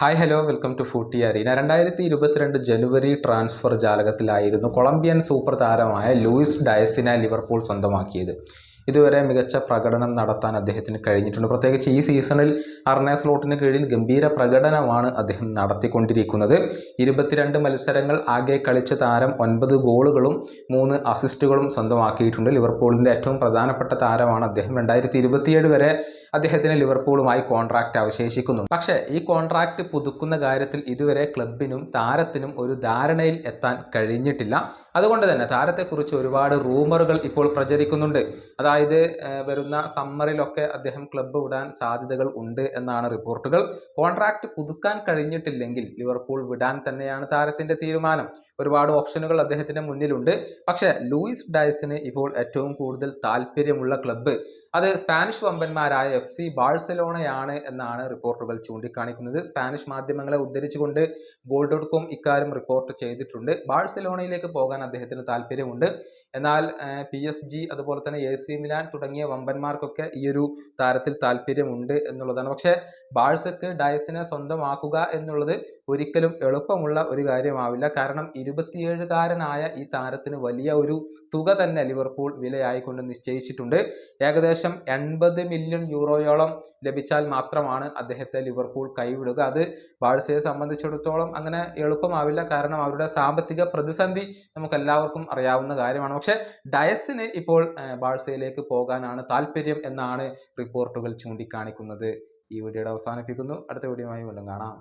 Hi hello welcome to footy arena രണ്ടായിരത്തി ഇരുപത്തിരണ്ട് ജനുവരി ട്രാൻസ്ഫർ ജാലകത്തിലായിരുന്നു കൊളംബിയൻ സൂപ്പർ താരമായ ലൂയിസ് ഡയസിനെ ലിവർപൂൾ സ്വന്തമാക്കിയത്. ഇതുവരെ മികച്ച പ്രകടനം നടത്താൻ അദ്ദേഹത്തിന് കഴിഞ്ഞിട്ടുണ്ട്. പ്രത്യേകിച്ച് ഈ സീസണിൽ അർണേ സ്ലോട്ടിന് കീഴിൽ ഗംഭീര പ്രകടനമാണ് അദ്ദേഹം നടത്തിക്കൊണ്ടിരിക്കുന്നത്. ഇരുപത്തിരണ്ട് മത്സരങ്ങൾ ആകെ കളിച്ച താരം ഒൻപത് ഗോളുകളും മൂന്ന് അസിസ്റ്റുകളും സ്വന്തമാക്കിയിട്ടുണ്ട്. ലിവർപൂളിന്റെ ഏറ്റവും പ്രധാനപ്പെട്ട താരമാണ് അദ്ദേഹം. രണ്ടായിരത്തി വരെ അദ്ദേഹത്തിന് ലിവർപൂളുമായി കോൺട്രാക്റ്റ് അവശേഷിക്കുന്നു. പക്ഷേ ഈ കോൺട്രാക്റ്റ് പുതുക്കുന്ന കാര്യത്തിൽ ഇതുവരെ ക്ലബിനും താരത്തിനും ഒരു ധാരണയിൽ എത്താൻ കഴിഞ്ഞിട്ടില്ല. അതുകൊണ്ട് തന്നെ താരത്തെക്കുറിച്ച് ഒരുപാട് റൂമറുകൾ ഇപ്പോൾ പ്രചരിക്കുന്നുണ്ട്. അതായത് വരുന്ന സമ്മറിലൊക്കെ അദ്ദേഹം ക്ലബ്ബ് വിടാൻ സാധ്യതകൾ ഉണ്ട് എന്നാണ് റിപ്പോർട്ടുകൾ. കോൺട്രാക്റ്റ് പുതുക്കാൻ കഴിഞ്ഞിട്ടില്ലെങ്കിൽ ലിവർപൂൾ വിടാൻ തന്നെയാണ് താരത്തിന്റെ തീരുമാനം. ഒരുപാട് ഓപ്ഷനുകൾ അദ്ദേഹത്തിന്റെ മുന്നിലുണ്ട്. പക്ഷേ ലൂയിസ് ഡയസിന് ഇപ്പോൾ ഏറ്റവും കൂടുതൽ താല്പര്യമുള്ള ക്ലബ്ബ് അത് സ്പാനിഷ് വമ്പന്മാരായ എഫ് സി ബാഴ്സലോണയാണ് എന്നാണ് റിപ്പോർട്ടുകൾ ചൂണ്ടിക്കാണിക്കുന്നത്. സ്പാനിഷ് മാധ്യമങ്ങളെ ഉദ്ധരിച്ചുകൊണ്ട് ഗോൾ ഡോട്ട് കോം ഇക്കാര്യം റിപ്പോർട്ട് ചെയ്തിട്ടുണ്ട്. ബാഴ്സലോണയിലേക്ക് പോകാൻ അദ്ദേഹത്തിന് താല്പര്യമുണ്ട്. എന്നാൽ പി എസ് ജി അതുപോലെ തന്നെ എ സി മിലാൻ തുടങ്ങിയ വമ്പന്മാർക്കൊക്കെ ഈ ഒരു താരത്തിൽ താല്പര്യമുണ്ട് എന്നുള്ളതാണ്. പക്ഷേ ബാഴ്സക്ക് ഡയസിനെ സ്വന്തമാക്കുക എന്നുള്ളത് ഒരിക്കലും എളുപ്പമുള്ള ഒരു കാര്യമാവില്ല. കാരണം ഇരുപത്തിയേഴുകാരനായ ഈ താരത്തിന് വലിയ ഒരു തുക തന്നെ ലിവർപൂൾ വിലയായിക്കൊണ്ട് നിശ്ചയിച്ചിട്ടുണ്ട്. ഏകദേശം എൺപത് മില്യൺ യൂറോയോളം ലഭിച്ചാൽ മാത്രമാണ് അദ്ദേഹത്തെ ലിവർപൂൾ കൈവിടുക. അത് ബാഴ്സയെ സംബന്ധിച്ചിടത്തോളം അങ്ങനെ എളുപ്പമാവില്ല. കാരണം അവരുടെ സാമ്പത്തിക പ്രതിസന്ധി നമുക്ക് എല്ലാവർക്കും അറിയാവുന്ന കാര്യമാണ്. പക്ഷേ ഡയസിന് ഇപ്പോൾ ബാഴ്സയിലേക്ക് പോകാനാണ് താല്പര്യം എന്നാണ് റിപ്പോർട്ടുകൾ ചൂണ്ടിക്കാണിക്കുന്നത്. ഈ വീഡിയോയുടെ അവസാനിപ്പിക്കുന്നു. അടുത്ത വീഡിയോയുമായി വീണ്ടും കാണാം.